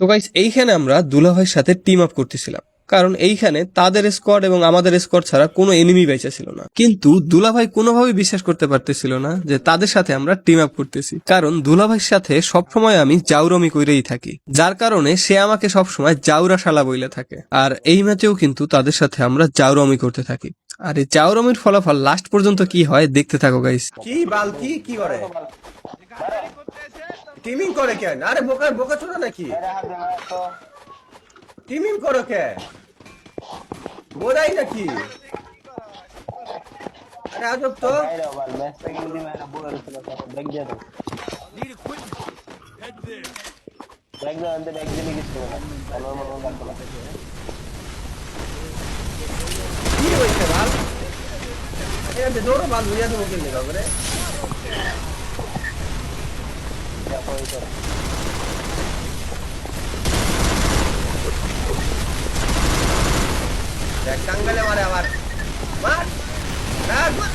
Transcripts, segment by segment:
তো গাইস এইখানে আমরা দুলাভাইয়ের সাথে টিম আপ করতেছিলাম। কারণ এইখানে তাদের স্কোয়াড এবং আমাদের স্কোয়াড ছাড়া কোনো এনিমি বেঁচে ছিল না। কিন্তু দুলাভাই কোনোভাবেই বিশ্বাস করতে পারতেছিল না যে তাদের সাথে আমরা টিম আপ করতেছি। কারণ দুলাভাইয়ের সাথে সবসময় আমি জাউরমি কইরেই থাকি। যার কারণে সে আমাকে সবসময় জাউরা শালা বইলে থাকে। আর এই ম্যাচেও কিন্তু তাদের সাথে আমরা জাউরমি করতে থাকি। আর এই জাউরমির ফলাফল লাস্ট পর্যন্ত কি হয়, দেখতে থাকো গাইস কি বাল কি কি করে? টিমিং করে কেন? আরে বোকা বোকা ছোট নাকি? টিমিং করো কে বোধাই নাকি? আরে আজব তো। কি হয়েছে বাল দৌড়ো বাল বুঝা দেবো কিনলে বাবরে দেখ টাঙ্গালে মারে আবার মার মার, মার।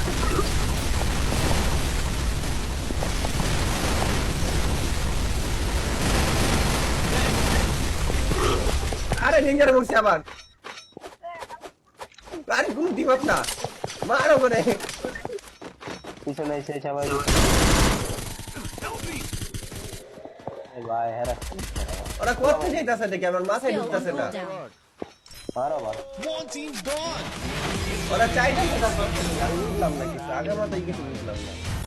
আরে ডেঞ্জার বলছি আবার আরে কোনো দিবাত না মার ওখানে পিছনে এসে সবাই ভাই হেরা। ওরা করতে চাইতেছে দেখি আমার মাথায় ঢুকতাছে না। পারো মারো ওরা চাইতেছে না করতে। আমি বুঝলাম না কিছু। আগে মাথায় কিছু বুঝলাম না।